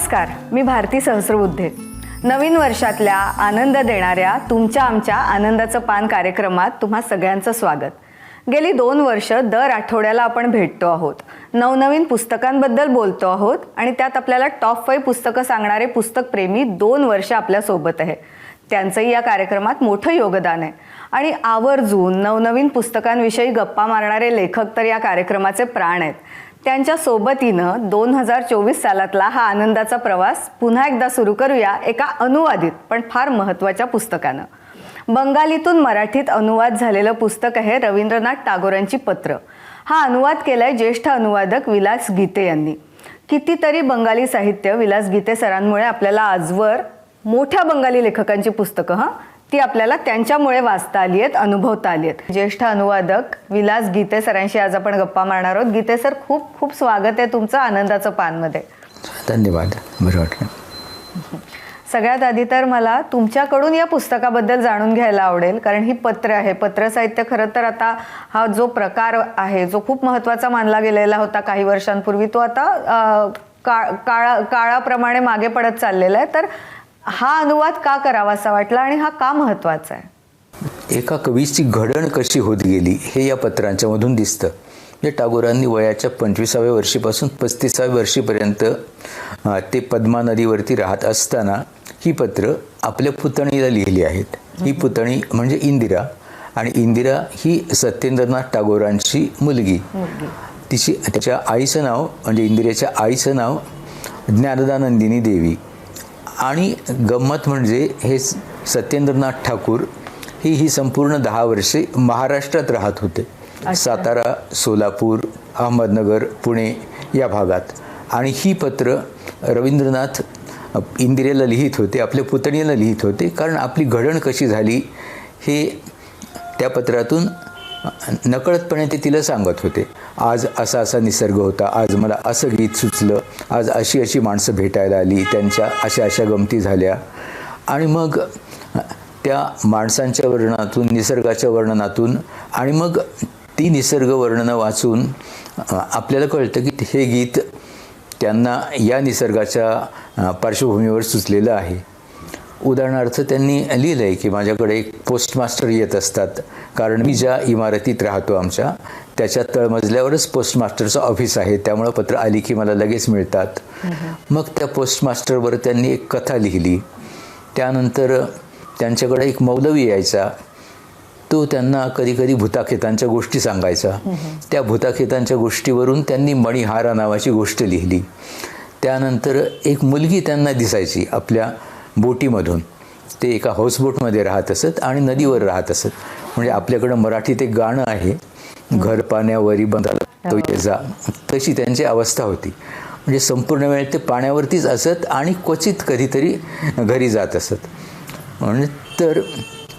नमस्कार मी भारती सहस्रबुद्धे. नवीन वर्षातल्या आनंद देणाऱ्या तुमच्या आमच्या आनंदाचं पान कार्यक्रमात तुम्हा सगळ्यांचं स्वागत. गेली दोन वर्ष दर आठवड्याला आपण भेटतो आहोत. नवनवीन पुस्तकांबद्दल बोलतो आहोत आणि त्यात आपल्याला टॉप फाईव्ह पुस्तकं सांगणारे पुस्तकप्रेमी दोन वर्ष आपल्यासोबत आहे. त्यांचंही या कार्यक्रमात मोठं योगदान आहे. आणि आवर्जून नवनवीन पुस्तकांविषयी गप्पा मारणारे लेखक तर या कार्यक्रमाचे प्राण आहेत. त्यांच्या सोबतीनं दोन हजार चोवीस सालातला हा आनंदाचा प्रवास पुन्हा एकदा सुरू करूया एका अनुवादित पण फार महत्त्वाच्या पुस्तकानं. बंगालीतून मराठीत अनुवाद झालेलं पुस्तक आहे रवींद्रनाथ टागोरांची पत्र. हा अनुवाद केलाय ज्येष्ठ अनुवादक विलास गीते यांनी. कितीतरी बंगाली साहित्य विलास गीते सरांमुळे आपल्याला आजवर मोठ्या बंगाली लेखकांची पुस्तकं हां? ती आपल्याला त्यांच्यामुळे वाचता आली आहेत अनुभवता आली आहेत. ज्येष्ठ अनुवादक विलास गीते सरांशी आज आपण गप्पा मारणार आहोत. गीते सर खूप खूप स्वागत आहे तुमचं आनंदाचं पानमध्ये. धन्यवाद. बरं वाटलं. सगळ्यात आधी तर मला तुमच्याकडून या पुस्तकाबद्दल जाणून घ्यायला आवडेल कारण ही पत्र आहे. पत्र साहित्य खरं तर आता हा जो प्रकार आहे जो खूप महत्त्वाचा मानला गेलेला होता काही वर्षांपूर्वी तो आता काळा काळाप्रमाणे मागे पडत चाललेला आहे. तर हा अनुवाद का करावा असा वाटला आणि हा का महत्त्वाचा आहे? एका कवीची घडण कशी होत गेली हे या पत्रांच्या मधून दिसतं. म्हणजे टागोरांनी वयाच्या पंचवीसाव्या वर्षीपासून पस्तीसाव्या वर्षीपर्यंत ते पद्मा नदीवरती राहत असताना ही पत्र आपल्या पुतणीला लिहिली आहेत. ही पुतणी म्हणजे इंदिरा आणि इंदिरा ही सत्येंद्रनाथ टागोरांची मुलगी. तिची त्याच्या आईचं नाव म्हणजे इंदिरेच्या आईचं नाव ज्ञानदानंदिनी देवी. आणि गंमत म्हणजे हे सत्येंद्रनाथ ठाकूर ही ही संपूर्ण दहा वर्षे महाराष्ट्रात राहत होते. सातारा सोलापूर अहमदनगर पुणे या भागात. आणि ही पत्र रवींद्रनाथ इंदिरेला लिहित होते आपल्या पुतणीला लिहित होते कारण आपली घडण कशी झाली हे त्या पत्रातून नकळतपणे ते तिला सांगत होते. आज असा असा निसर्ग होता. आज मला असं गीत सुचलं. आज अशी अशी माणसं भेटायला आली. त्यांच्या अशा अशा गमती झाल्या. आणि मग त्या माणसांच्या वर्णनातून निसर्गाच्या वर्णनातून आणि मग ती निसर्ग वर्णनं वाचून आपल्याला कळतं की हे गीत त्यांना या निसर्गाच्या पार्श्वभूमीवर सुचलेलं आहे. उदाहरणार्थ त्यांनी लिहिलं आहे की माझ्याकडे एक पोस्टमास्टर येत असतात. कारण मी ज्या इमारतीत राहतो आमच्या त्याच्या तळमजल्यावरच पोस्टमास्टरचं ऑफिस आहे. त्यामुळं पत्र आली की मला लगेच मिळतात. मग त्या पोस्टमास्टरवर त्यांनी एक कथा लिहिली. त्यानंतर त्यांच्याकडे एक मौलवी यायचा. तो त्यांना कधी कधी भूताखेतांच्या गोष्टी सांगायचा. त्या भूताखेतांच्या गोष्टीवरून त्यांनी मणिहारा नावाची गोष्ट लिहिली. त्यानंतर एक मुलगी त्यांना दिसायची आपल्या बोटीमधून. ते एका हाऊसबोटमध्ये राहत असत आणि नदीवर राहत असत. म्हणजे आपल्याकडं मराठीत एक गाणं आहे घर पाण्यावरी बंधाला तो ये जा. तशी त्यांची अवस्था होती. म्हणजे संपूर्ण वेळ ते पाण्यावरतीच असत आणि क्वचित कधीतरी घरी जात असत. म्हणजे तर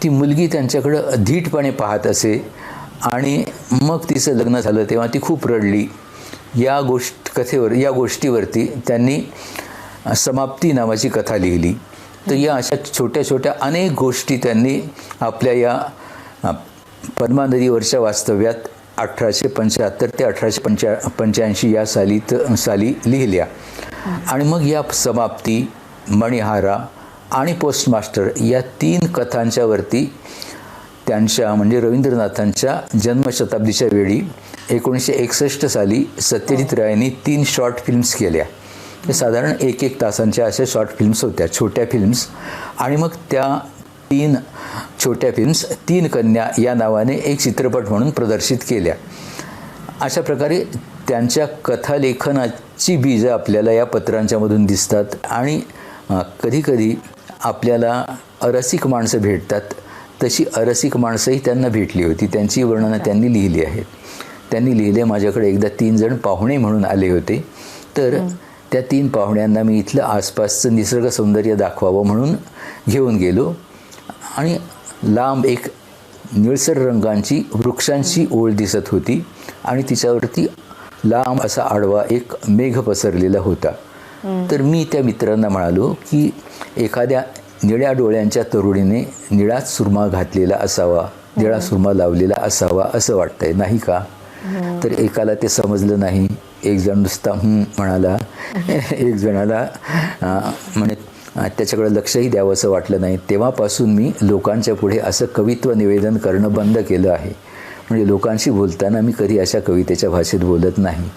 ती मुलगी त्यांच्याकडं धीटपणे पाहत असे आणि मग तिचं लग्न झालं तेव्हा ती खूप रडली. या गोष्ट कथेवर या गोष्टीवरती त्यांनी समाप्ती नावाची कथा लिहिली. तर या अशा छोट्या छोट्या अनेक गोष्टी त्यांनी आपल्या या पद्मानदीवरच्या पद्मा नदीवरच्या वास्तव्यात अठराशे पंच्याहत्तर ते अठराशे पंच्या पंच्याऐंशी या सालीत साली लिहिल्या. आणि मग या समाप्ती मणिहारा आणि पोस्टमास्टर या तीन कथांच्यावरती त्यांच्या म्हणजे रवींद्रनाथांच्या जन्मशताब्दीच्या वेळी एकोणीसशे एकसष्ट साली सत्यजित रायांनी तीन शॉर्ट फिल्म्स केल्या. ते साधारण एक एक तासांच्या अशा शॉर्ट फिल्म्स होत्या छोट्या फिल्म्स आणि मग त्या तीन छोट्या फिल्म्स तीन कन्या या नावाने एक चित्रपट म्हणून प्रदर्शित केल्या. अशा प्रकारे त्यांच्या कथालेखनाची बीजं आपल्याला या पत्रांच्यामधून दिसतात आणि कधीकधी आपल्याला अरसिक माणसं भेटतात. तशी अरसिक माणसंही त्यांना भेटली होती. त्यांची वर्णनं त्यांनी लिहिली आहेत. त्यांनी लिहिले माझ्याकडे एकदा तीन जण पाहुणे म्हणून आले होते. तर त्या तीन पाहुण्यांना मी इथलं आसपासचं निसर्ग सौंदर्य दाखवावं म्हणून घेऊन गेलो. आणि लांब एक निळसर रंगांची वृक्षांची ओळ दिसत होती आणि तिच्यावरती लांब असा आडवा एक मेघ पसरलेला होता. तर मी त्या मित्रांना म्हणालो की एखाद्या निळ्या डोळ्यांच्या तरुणीने निळाच सुरमा घातलेला असावा निळा सुरमा लावलेला असावा असं वाटतंय नाही का? तर एकाला ते समजलं नाही. एक जण नुसता म्हणाला एक जणाला म्हणे त्याच्याकडे लक्षही द्यावं असं वाटलं नाही. तेव्हापासून मी लोकांच्या पुढे असं कवित्व निवेदन करणं बंद केलं आहे. म्हणजे लोकांशी बोलताना मी कधी अशा कवितेच्या भाषेत बोलत नाही.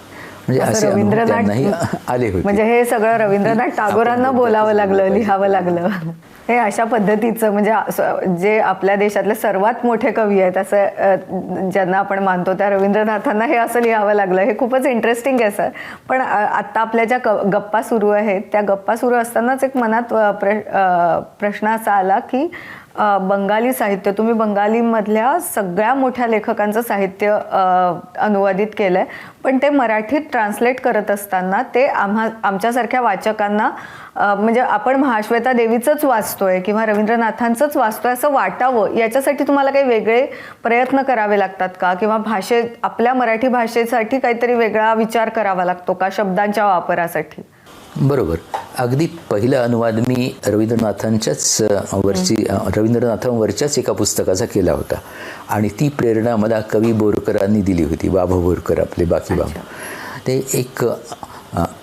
म्हणजे असं रवींद्रनाथ आले होते. म्हणजे हे सगळं रवींद्रनाथ टागोरांना बोलावं लागलं लिहावं लागलं. हे अशा पद्धतीचं म्हणजे जे आपल्या देशातले सर्वात मोठे कवी आहेत असं ज्यांना आपण मानतो त्या रवींद्रनाथांना हे असं लिहावं लागलं. हे खूपच इंटरेस्टिंग आहे सर पण आत्ता आपल्या ज्या गप्पा सुरू आहेत त्या गप्पा सुरू असतानाच एक मनात प्रश्न असा आला की बंगाली साहित्य तुम्ही बंगालीमधल्या सगळ्या मोठ्या लेखकांचं साहित्य अनुवादित केलं आहे पण ते मराठीत ट्रान्सलेट करत असताना ते आम्हा आमच्यासारख्या वाचकांना म्हणजे आपण महाश्वेता देवीचंच वाचतोय किंवा रवींद्रनाथांचंच वाचतोय असं वाटावं याच्यासाठी तुम्हाला काही वेगळे प्रयत्न करावे लागतात का? किंवा भाषे आपल्या मराठी भाषेसाठी काहीतरी वेगळा विचार करावा लागतो का शब्दांच्या वापरासाठी? बरोबर. अगदी पहिला अनुवाद मी रवींद्रनाथांच्याच वरची रवींद्रनाथांवरच्याच एका पुस्तकाचा केला होता. आणि ती प्रेरणा मला कवी बोरकरांनी दिली होती बाबा बोरकर आपले बाकी बाबा. ते एक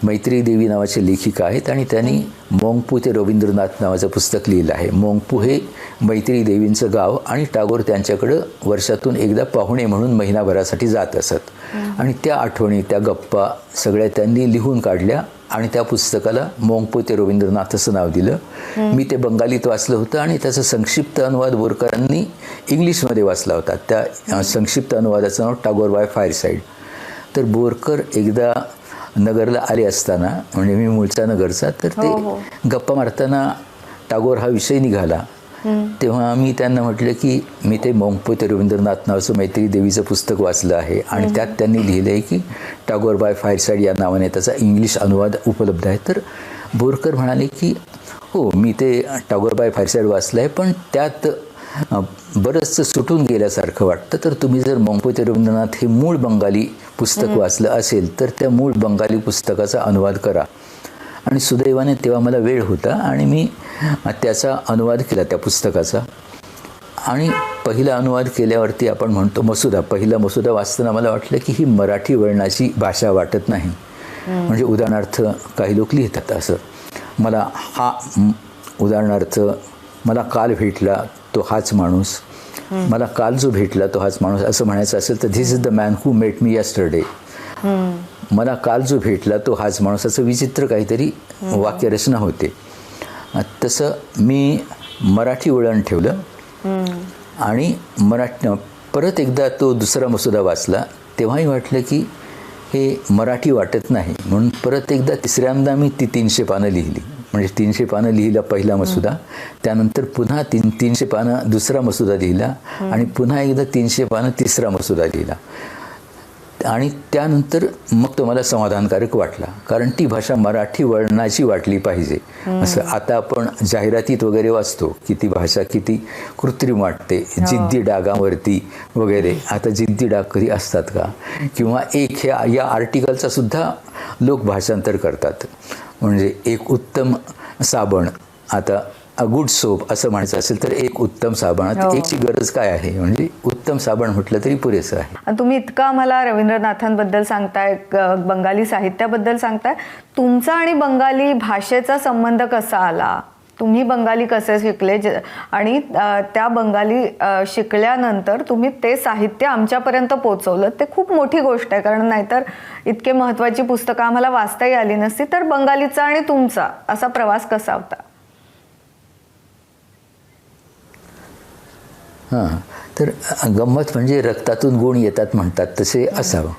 मैत्री देवी नावाचे लेखिका आहेत आणि त्यांनी मोंगपू ते रवींद्रनाथ नावाचं पुस्तक लिहिलं आहे. मोंगपू हे मैत्री देवींचं गाव आणि टागोर त्यांच्याकडं वर्षातून एकदा पाहुणे म्हणून महिनाभरासाठी जात असत. आणि त्या आठवणी त्या गप्पा सगळ्या त्यांनी लिहून काढल्या. आणि त्या पुस्तकाला मोंगपू ते रवींद्रनाथ असं नाव दिलं. मी ते बंगालीत वाचलं होतं आणि त्याचा संक्षिप्त अनुवाद बोरकरांनी इंग्लिशमध्ये वाचला होता. त्या संक्षिप्त अनुवादाचं नाव टागोर बाय फायर साईड तर बोरकर एकदा नगरला आले असताना म्हणजे मी मूळचा नगरचा तर ते गप्पा मारताना टागोर हा विषय निघाला. तेव्हा मी त्यांना म्हटलं की मी ते मोंगपो ते रवींद्रनाथ नावाचं मैत्री देवीचं पुस्तक वाचलं आहे. आणि त्यात त्यांनी लिहिलं आहे की टागोर बाय फायर साईड या नावाने त्याचा इंग्लिश अनुवाद उपलब्ध आहे. तर बोरकर म्हणाले की हो मी ते टागोर बाय फायर साईड वाचलं आहे पण त्यात बरंचसं सुटून गेल्यासारखं वाटतं. तर तुम्ही जर मोंपोते रवींद्रनाथ हे मूळ बंगाली पुस्तक वाचलं असेल तर त्या मूळ बंगाली पुस्तकाचा अनुवाद करा. आणि सुदैवाने तेव्हा मला वेळ होता आणि मी त्याचा अनुवाद केला त्या पुस्तकाचा. आणि पहिला अनुवाद केल्यावरती आपण म्हणतो मसुदा पहिला मसुदा वाचताना मला वाटलं की ही मराठी वळणाची भाषा वाटत नाही. म्हणजे उदाहरणार्थ काही लोक लिहितात असं. मला हा उदाहरणार्थ मला काल भेटला तो हाच माणूस. मला काल जो भेटला तो हाच माणूस. असं म्हणायचं असेल तर this is the man who met me yesterday मला काल जो भेटला तो हाच माणूस असं विचित्र काहीतरी वाक्यरचना होते. तसं मी मराठी वळण ठेवलं. आणि मराठी परत एकदा तो दुसरा मसुदा वाचला तेव्हाही वाटलं की हे मराठी वाटत नाही. म्हणून परत एकदा तिसऱ्यांदा मी ती तीनशे पानं लिहिली. म्हणजे तीनशे पानं लिहिला पहिला मसुदा. त्यानंतर पुन्हा तीन तीनशे पानं दुसरा मसुदा लिहिला. आणि पुन्हा एकदा तीनशे पानं तिसरा मसुदा लिहिला. आणि त्यानंतर मग तो मला समाधानकारक वाटला. कारण ती भाषा मराठी वळणाची वाटली पाहिजे. असं आता आपण जाहिरातीत वगैरे वाचतो की ती भाषा किती कृत्रिम वाटते. जिद्दी डागावरती वगैरे. आता जिद्दी डाग कधी असतात का? किंवा एक ह्या या आर्टिकलचा सुद्धा लोक भाषांतर करतात. म्हणजे एक उत्तम साबण. आता अ गुड सोप असं म्हणायचं असेल तर एक उत्तम साबण. हो. एकची गरज काय आहे? म्हणजे उत्तम साबण म्हटलं तरी पुरेसं आहे. आणि तुम्ही इतकं आम्हाला रवींद्रनाथांबद्दल सांगताय बंगाली साहित्याबद्दल सांगताय. तुमचा आणि बंगाली भाषेचा संबंध कसा आला? तुम्ही बंगाली कसे शिकले? आणि त्या बंगाली शिकल्यानंतर तुम्ही ते साहित्य आमच्यापर्यंत पोचवलं. ते खूप मोठी गोष्ट आहे कारण नाहीतर इतके महत्त्वाची पुस्तकं आम्हाला वाचताही आली नसती. तर बंगालीचा आणि तुमचा असा प्रवास कसा होता? हां. तर गंमत म्हणजे रक्तातून गुण येतात म्हणतात तसे असावं.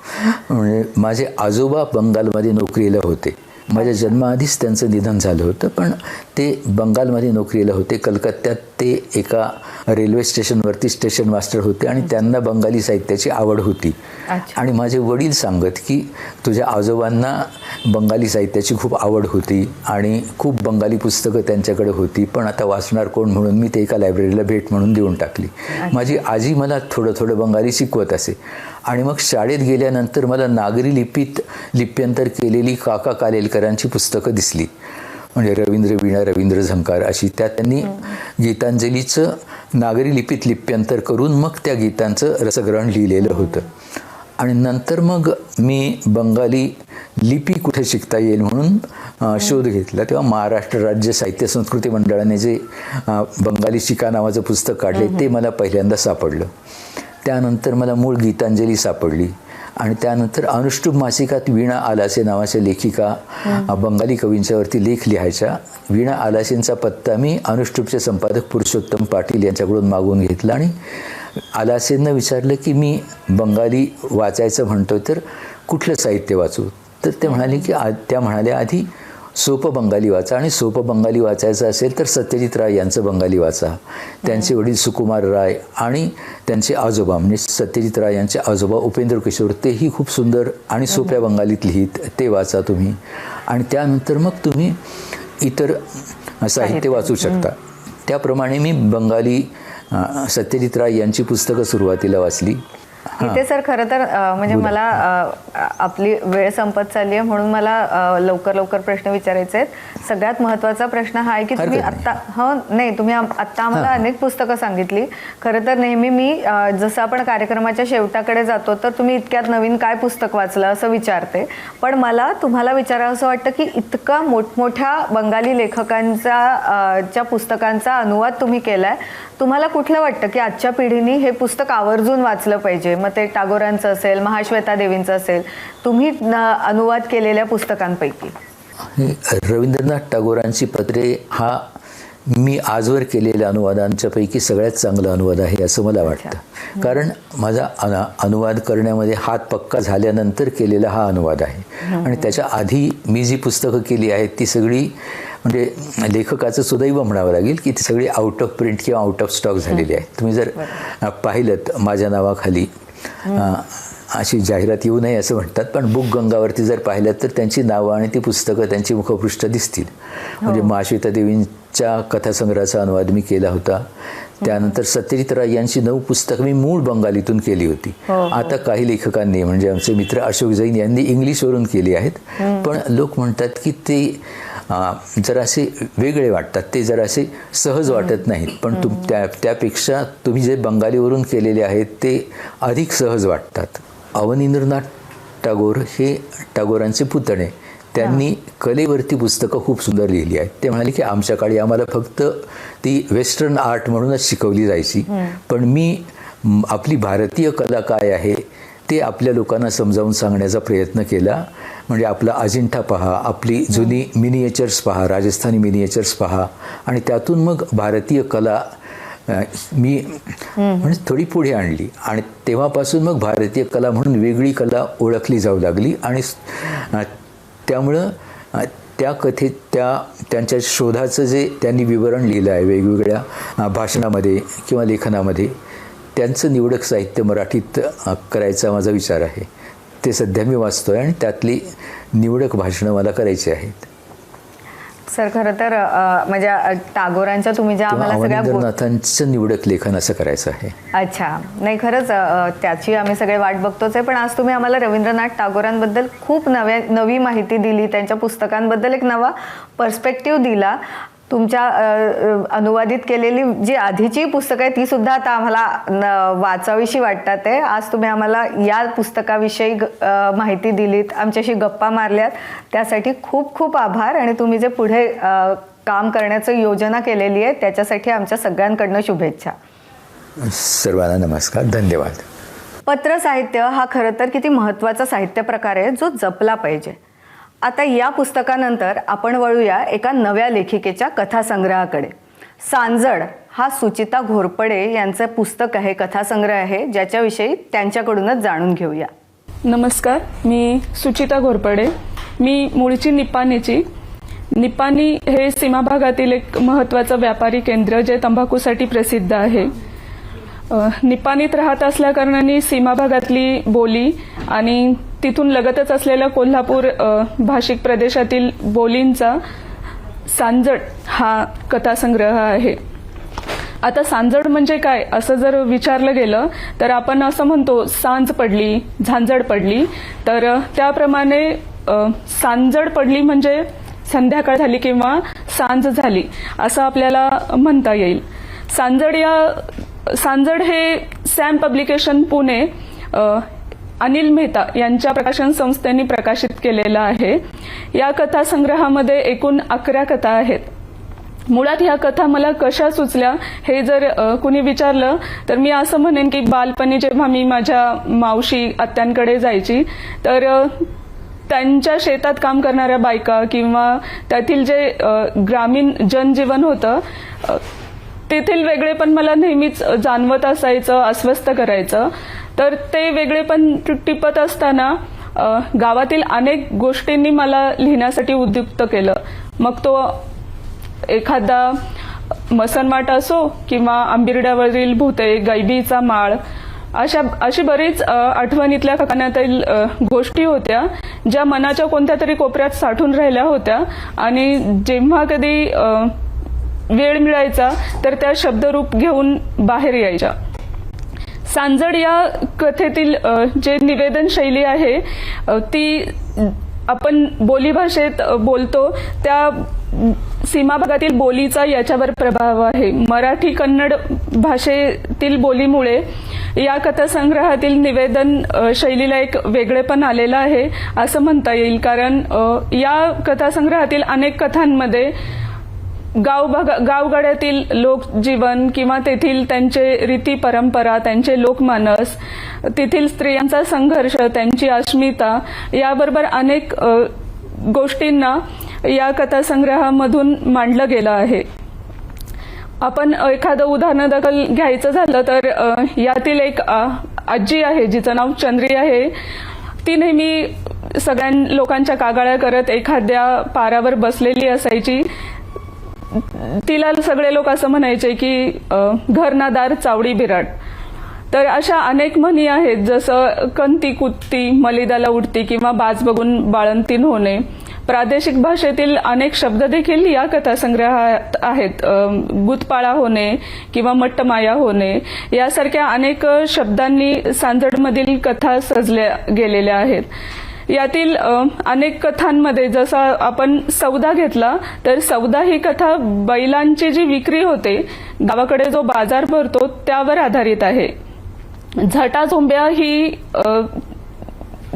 म्हणजे माझे आजोबा बंगालमध्ये नोकरीला होते. माझ्या जन्माआधीच त्यांचं निधन झालं होतं पण ते बंगालमध्ये नोकरीला होते. कलकत्त्यात ते एका रेल्वे स्टेशनवरती स्टेशन मास्टर होते आणि त्यांना बंगाली साहित्याची आवड होती. आणि माझे वडील सांगत की तुझ्या आजोबांना बंगाली साहित्याची खूप आवड होती आणि खूप बंगाली पुस्तकं त्यांच्याकडे होती पण आता वाचणार कोण म्हणून मी ते एका लायब्ररीला भेट म्हणून देऊन टाकली. माझी आजी मला थोडं थोडं बंगाली शिकवत असे. आणि मग शाळेत गेल्यानंतर मला नागरी लिपीत लिप्यंतर केलेली काका कालेलकरांची पुस्तकं दिसली. म्हणजे रवींद्र वीणा रवींद्र झंकार अशी त्यात त्यांनी गीतांजलीचं नागरी लिपीत लिप्यंतर करून मग त्या गीतांचं रसग्रहण लिहिलेलं होतं. आणि नंतर मग मी बंगाली लिपी कुठे शिकता येईल म्हणून अ, शोध घेतला. तेव्हा महाराष्ट्र राज्य साहित्य संस्कृती मंडळाने जे बंगाली शिका नावाचं पुस्तक काढले ते मला पहिल्यांदा सापडलं. त्यानंतर मला मूळ गीतांजली सापडली. आणि त्यानंतर अनुष्टुप मासिकात वीणा आलासे नावाच्या लेखिका बंगाली कवींच्यावरती लेख लिहायच्या. वीणा आलासेंचा पत्ता मी अनुष्टुपचे संपादक पुरुषोत्तम पाटील यांच्याकडून मागवून घेतला आणि आलासेंना विचारलं की मी बंगाली वाचायचं म्हणतोय तर कुठलं साहित्य वाचू? तर ते म्हणाले की आ त्या म्हणाल्या आधी सोपं बंगाली वाचा. आणि सोपं बंगाली वाचायचं असेल तर सत्यजित राय यांचं बंगाली वाचा. त्यांचे वडील सुकुमार राय आणि त्यांचे आजोबा म्हणजे सत्यजित राय यांचे आजोबा उपेंद्र किशोर तेही खूप सुंदर आणि सोप्या बंगालीत लिहित ते वाचा तुम्ही. आणि त्यानंतर मग तुम्ही इतर साहित्य. वाचू शकता. त्याप्रमाणे मी बंगाली सत्यजित राय यांची पुस्तकं सुरुवातीला वाचली. इथे सर खरं तर म्हणजे मला आपली वेळ संपत चालली आहे म्हणून मला लवकर लवकर प्रश्न विचारायचे आहेत. सगळ्यात महत्त्वाचा प्रश्न हा आहे की तुम्ही आत्ता हो नाही तुम्ही आत्ता आम्हाला अनेक पुस्तकं सांगितली. खरं तर नेहमी मी जसं आपण कार्यक्रमाच्या शेवटाकडे जातो तर तुम्ही इतक्यात नवीन काय पुस्तक वाचलं असं विचारते. पण मला तुम्हाला विचारावं असं वाटतं की इतका मोठमोठ्या बंगाली लेखकांचा च्या पुस्तकांचा अनुवाद तुम्ही केलाय. तुम्हाला कुठलं वाटतं की आजच्या पिढीने हे पुस्तक आवर्जून वाचलं पाहिजे? मग ते टागोरांचं असेल महाश्वेता देवींचं असेल तुम्ही अनुवाद केलेल्या पुस्तकांपैकी. रवींद्रनाथ टागोरांची पत्रे हा मी आजवर केलेल्या अनुवादांच्यापैकी सगळ्यात चांगला अनुवाद आहे असं मला वाटतं. कारण माझा अन- अनुवाद करण्यामध्ये हात पक्का झाल्यानंतर केलेला हा अनुवाद आहे. आणि त्याच्या आधी मी जी पुस्तकं केली आहेत ती सगळी म्हणजे लेखकाचं सुदैव म्हणावं लागेल की ती सगळी आउट ऑफ प्रिंट किंवा आउट ऑफ स्टॉक झालेली आहे. तुम्ही जर पाहिलं माझ्या नावाखाली अशी जाहिरात येऊ नये असं म्हणतात पण बुक गंगावरती जर पाहिलं तर त्यांची नावं आणि ती पुस्तकं त्यांची मुखपृष्ठ दिसतील. म्हणजे महाश्वेता देवींच्या कथासंग्रहाचा अनुवाद मी केला होता. त्यानंतर सत्यजित राय यांची नऊ पुस्तकं मी मूळ बंगालीतून केली होती. आता काही लेखकांनी म्हणजे आमचे मित्र अशोक जैन यांनी इंग्लिशवरून केली आहेत. पण लोक म्हणतात की ते जरासे वेगळे वाटतात ते जरासे सहज वाटत नाहीत. पण तुम त्या त्यापेक्षा तुम्ही जे बंगालीवरून केलेले आहेत ते अधिक सहज वाटतात. अवनींद्रनाथ टागोर हे टागोरांचे पुतणे. त्यांनी कलेवरती पुस्तकं खूप सुंदर लिहिली आहेत. ते म्हणाले की आमच्या काळी आम्हाला फक्त ती वेस्टर्न आर्ट म्हणूनच शिकवली जायची. पण मी आपली भारतीय कला काय आहे ते आपल्या लोकांना समजावून सांगण्याचा प्रयत्न केला. म्हणजे आपला अजिंठा पहा आपली जुनी मिनिएचर्स पहा राजस्थानी मिनिएचर्स पहा. आणि त्यातून मग भारतीय कला मी म्हणजे थोडी पुढे आणली. आणि तेव्हापासून मग भारतीय कला म्हणून वेगळी कला ओळखली जाऊ लागली. आणि त्यामुळं त्या कथेत त्या त्यांच्या शोधाचं जे त्यांनी विवरण लिहिलं आहे वेगवेगळ्या भाषणामध्ये किंवा लेखनामध्ये त्यांचं निवडक साहित्य मराठीत करायचा माझा विचार आहे. ते सध्या मी वाचतो आहे आणि त्यातली निवडक भाषणं मला करायची आहेत. सर खरं तर म्हणजे टागोरांच्या तुम्ही ज्या आम्हाला सगळ्या निवडक लेखन असं करायचं आहे. अच्छा. नाही खरंच त्याची आम्ही सगळे वाट बघतोच आहे. पण आज तुम्ही आम्हाला रवींद्रनाथ टागोरांबद्दल खूप नव्या नवी माहिती दिली. त्यांच्या पुस्तकांबद्दल एक नवा पर्स्पेक्टिव्ह दिला. तुमच्या अनुवादित केलेली जी आधीची पुस्तकं आहे ती सुद्धा आता आम्हाला वाचावीशी वाटतात आहे आज तुम्ही आम्हाला या पुस्तकाविषयी माहिती दिलीत आमच्याशी गप्पा मारल्यात. त्यासाठी खूप खूप आभार आणि तुम्ही जे पुढे काम करण्याचं योजना केलेली आहे त्याच्यासाठी आमच्या सगळ्यांकडनं शुभेच्छा. सर्वांना नमस्कार धन्यवाद. पत्र साहित्य हा खरं तर किती महत्त्वाचा साहित्य प्रकार आहे जो जपला पाहिजे. आता या पुस्तकानंतर आपण वळूया एका नव्या लेखिकेच्या कथासंग्रहाकडे. सांजड हा सुचिता घोरपडे यांचं पुस्तक आहे कथासंग्रह आहे ज्याच्याविषयी त्यांच्याकडूनच जाणून घेऊया. नमस्कार मी सुचिता घोरपडे. मी मूळची निपाणीची. निपाणी हे सीमा भागातील एक महत्वाचं व्यापारी केंद्र जे तंबाखूसाठी प्रसिद्ध आहे. निपाणीत राहत असल्याकारणाने सीमा भागातली बोली आणि तिथून लगतच असलेल्या कोल्हापूर भाषिक प्रदेशातील बोलींचा सांजड हा कथासंग्रह आहे. आता सांजड म्हणजे काय? असं जर विचारलं गेलं तर आपण असं म्हणतो सांज पडली झांजड पडली. तर त्याप्रमाणे सांजड पडली म्हणजे संध्याकाळ झाली किंवा सांज झाली असं आपल्याला म्हणता येईल. सांजड या सांजड हे सॅम पब्लिकेशन पुणे अनिल मेहता यांच्या प्रकाशन संस्थेने प्रकाशित केलेला आहे. या कथासंग्रहामध्ये एकूण अकरा कथा आहेत. मुळात ह्या कथा मला कशा सुचल्या हे जर कुणी विचारलं तर मी असं म्हणेन की बालपणी जेव्हा मी माझ्या मावशी आत्यांकडे जायची तर त्यांच्या शेतात काम करणाऱ्या बायका किंवा त्यातील जे ग्रामीण जनजीवन होतं तेथील वेगळे पण मला नेहमीच जाणवत असायचं अस्वस्थ करायचं. तर ते वेगळेपण टिपत असताना गावातील अनेक गोष्टींनी मला लिहिण्यासाठी उद्युक्त केलं. मग तो एखादा मसनमाट असो किंवा आंबिरड्यावरील भूते गैबीचा माळ अशा अशी बरीच आठवणीतल्या कानातील गोष्टी होत्या ज्या मनाच्या कोणत्या तरी कोपऱ्यात साठून राहिल्या होत्या आणि जेव्हा कधी वेळ मिळायचा तर त्या शब्दरूप घेऊन बाहेर यायच्या. सांजड या कथेतील जे निवेदन शैली आहे ती आपण बोलीभाषेत बोलतो त्या सीमा भागातील बोलीचा याच्यावर प्रभाव आहे. मराठी कन्नड भाषेतील बोलीमुळे या कथासंग्रहातील निवेदन शैलीला एक वेगळेपण आलेलं आहे असं म्हणता येईल. कारण या कथासंग्रहातील अनेक कथांमध्ये गाव भागा गावगाड्यातील लोकजीवन किंवा तेथील त्यांचे रीती परंपरा त्यांचे लोकमानस तेथील स्त्रियांचा संघर्ष त्यांची अस्मिता याबरोबर अनेक गोष्टींना या कथासंग्रहामधून मांडलं गेलं आहे. आपण एखादं उदाहरण दखल घ्यायचं झालं तर यातील एक आजी आहे जिचं नाव चंद्री आहे. ती नेहमी सगळ्या लोकांच्या कागाळ्या करत एखाद्या पारावर बसलेली असायची. तिला सगळे लोक असं म्हणायचे की घरनादार चावडी बिराट. तर अशा अनेक म्हणी आहेत जसं कंती कुत्ती मलिदाला उडती किंवा बाज बघून बाळंतीन होणे. प्रादेशिक भाषेतील अनेक शब्द देखील या कथासंग्रहात आहेत. गुतपाळा होणे किंवा मट्टमाया होणे. यासारख्या अनेक शब्दांनी सांजडमधील कथा सजल्या गेलेल्या आहेत. यातील अनेक कथांमध्ये जसा आपण सौदा घेतला तर सौदा ही कथा बैलांची जी विक्री होते गावाकडे जो बाजार भरतो त्यावर आधारित आहे. झटा झोंब्या ही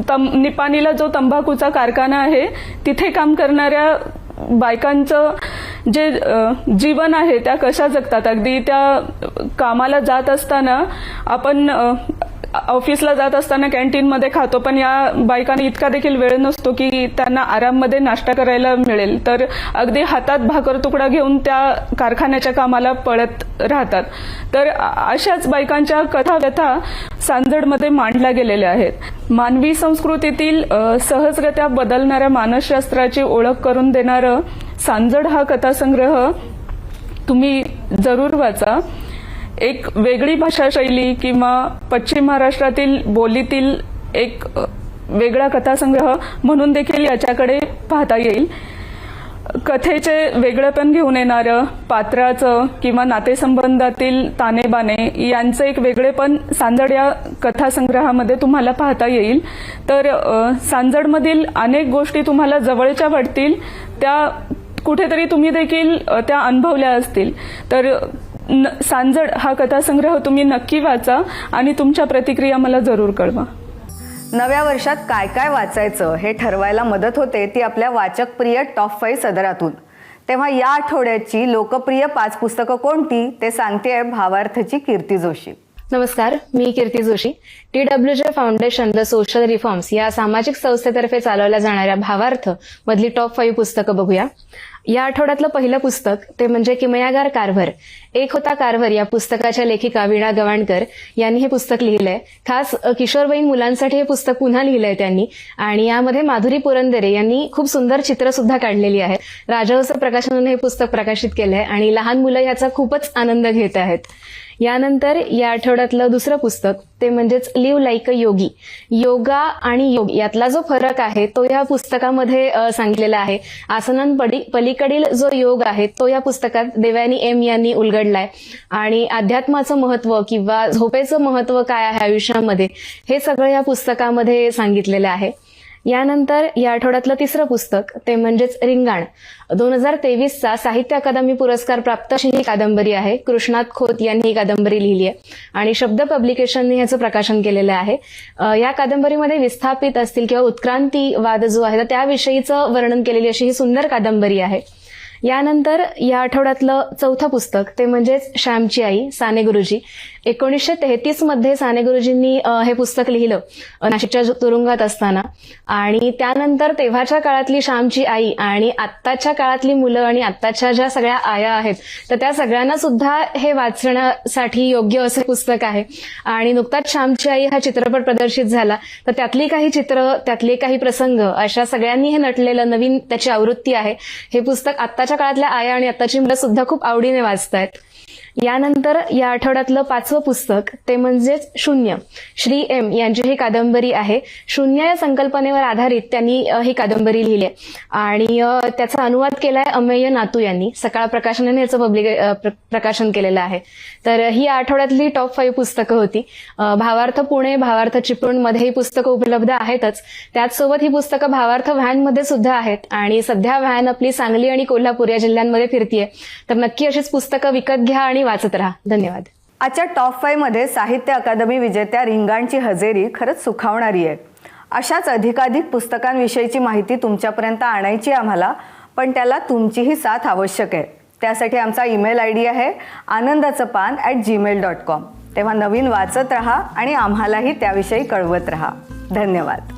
तम निपाणीला जो तंबाखूचा कारखाना आहे तिथे काम करणाऱ्या बायकांचं जे जीवन आहे त्या कशा जगतात? अगदी त्या कामाला जात असताना आपण ऑफिसला जात असताना कॅन्टीनमध्ये खातो पण या बायकांना इतका देखील वेळ नसतो की त्यांना आराममध्ये नाश्ता करायला मिळेल. तर अगदी हातात भाकर तुकडा घेऊन त्या कारखान्याच्या कामाला पळत राहतात. तर अशाच बायकांच्या कथा व्यथा सांजडमध्ये मांडल्या गेलेल्या आहेत. मानवी संस्कृतीतील सहजगत्या बदलणाऱ्या मानसशास्त्राची ओळख करून देणारं सांजड हा कथासंग्रह तुम्ही जरूर वाचा. एक वेगळी भाषाशैली किंवा पश्चिम महाराष्ट्रातील बोलीतील एक वेगळा कथासंग्रह म्हणून देखील याच्याकडे पाहता येईल. कथेचे वेगळेपण घेऊन येणारं पात्राचं किंवा नातेसंबंधातील तानेबाने यांचं एक वेगळेपण सांजड या कथासंग्रहामध्ये तुम्हाला पाहता येईल. तर सांजडमधील अनेक गोष्टी तुम्हाला जवळच्या वाटतील त्या कुठेतरी तुम्ही देखील त्या अनुभवल्या असतील. तर सांजड हा कथासंग्रह तुम्ही नक्की वाचा आणि तुमच्या प्रतिक्रिया मला जरूर कळवा. नव्या वर्षात काय काय वाचायचं हे ठरवायला मदत होते ती आपल्या वाचकप्रिय टॉप फाईव्ह सदरातून. तेव्हा या आठवड्याची लोकप्रिय पाच पुस्तकं कोणती ते सांगते भावार्थची कीर्ती जोशी. नमस्कार मी Kirti Joshi. T W J foundation the social reforms या सामाजिक संस्थेतर्फे चालवल्या जाणाऱ्या भावार्थ मधली टॉप फाईव्ह पुस्तकं बघूया. या आठवड्यातलं पहिलं पुस्तक ते म्हणजे किमयागार कारभार. एक होता कारभार या पुस्तकाच्या लेखिका वीणा गवाणकर यांनी हे पुस्तक लिहिलंय. खास किशोरवयीन मुलांसाठी हे पुस्तक पुन्हा लिहिलंय त्यांनी. आणि यामध्ये माधुरी पुरंदरे यांनी खूप सुंदर चित्र सुद्धा काढलेली आहेत. राजहंस प्रकाशनानं हे पुस्तक प्रकाशित केलंय आणि लहान मुलं याचा खूपच आनंद घेत आहेत. यानंतर या आठवड्यातलं दुसरं पुस्तक ते म्हणजेच live like a yogi. Yoga आणि योग यातला जो फरक आहे तो या पुस्तकामध्ये सांगितलेला आहे. आसनांपडी पलीकडील जो योग आहे तो या पुस्तकात देवयानी एम यांनी उलगडलाय. आणि अध्यात्माचं महत्त्व किंवा झोपेचं महत्त्व काय आहे आयुष्यामध्ये हे सगळं या पुस्तकामध्ये सांगितलेलं आहे. यानंतर या आठवड्यातलं तिसरं पुस्तक ते म्हणजेच रिंगाण. दोन हजार तेवीसचा साहित्य अकादमी पुरस्कार प्राप्त अशी ही कादंबरी आहे. कृष्णात खोत यांनी ही कादंबरी लिहिली आहे. आणि शब्द पब्लिकेशनने ह्याचं प्रकाशन केलेलं आहे. या कादंबरीमध्ये विस्थापित असतील किंवा उत्क्रांतीवाद जो आहे त्याविषयीचं वर्णन केलेली अशी ही सुंदर कादंबरी आहे. यानंतर या आठवड्यातलं चौथं पुस्तक ते म्हणजेच श्यामची आई साने गुरुजी. एकोणीसशे तेहतीसमध्ये साने गुरुजींनी हे पुस्तक लिहिलं नाशिकच्या तुरुंगात असताना. आणि त्यानंतर तेव्हाच्या काळातली श्यामची आई आणि आत्ताच्या काळातली मुलं आणि आत्ताच्या ज्या सगळ्या आया आहेत तर त्या सगळ्यांना सुद्धा हे वाचण्यासाठी योग्य असं पुस्तक आहे. आणि नुकताच श्यामची आई हा चित्रपट प्रदर्शित झाला तर त्यातली काही चित्र त्यातले काही प्रसंग अशा सगळ्यांनी हे नटलेलं नवीन त्याची आवृत्ती आहे. हे पुस्तक आत्ताच्या काळातल्या आया आणि आत्ताची मुलं सुद्धा खूप आवडीने वाचतायत. यानंतर या आठवड्यातलं पाचवं पुस्तक ते म्हणजेच शून्य. श्री एम यांची ही कादंबरी आहे. शून्य या संकल्पनेवर आधारित त्यांनी ही कादंबरी लिहिली आहे. आणि त्याचा अनुवाद केलाय अमेय नातू यांनी. सकाळ प्रकाशनाने याचं पब्लिक प्रकाशन केलेलं आहे. तर ही आठवड्यातली टॉप फाईव्ह पुस्तकं होती. भावार्थ पुणे भावार्थ चिपळूणमध्ये ही पुस्तकं उपलब्ध आहेतच. त्याचसोबत ही पुस्तकं भावार्थ व्हॅनमध्ये सुद्धा आहेत. आणि सध्या व्हॅन आपली सांगली आणि कोल्हापूर या जिल्ह्यांमध्ये फिरतीये. तर नक्की अशीच पुस्तकं विकत घ्या. आणि वाचत राहा. धन्यवाद. आजच्या टॉप फाईव्हमध्ये साहित्य अकादमी विजेत्या रिंगाणची हजेरी खरंच सुखावणारी आहे. अशाच अधिकाधिक पुस्तकांविषयीची माहिती तुमच्यापर्यंत आणायची आम्हाला पण त्याला तुमचीही साथ आवश्यक आहे. त्यासाठी आमचा ईमेल आय डी आहे आनंदाचं पान ॲट जीमेल डॉट कॉम तेव्हा नवीन वाचत राहा आणि आम्हालाही त्याविषयी कळवत राहा. धन्यवाद.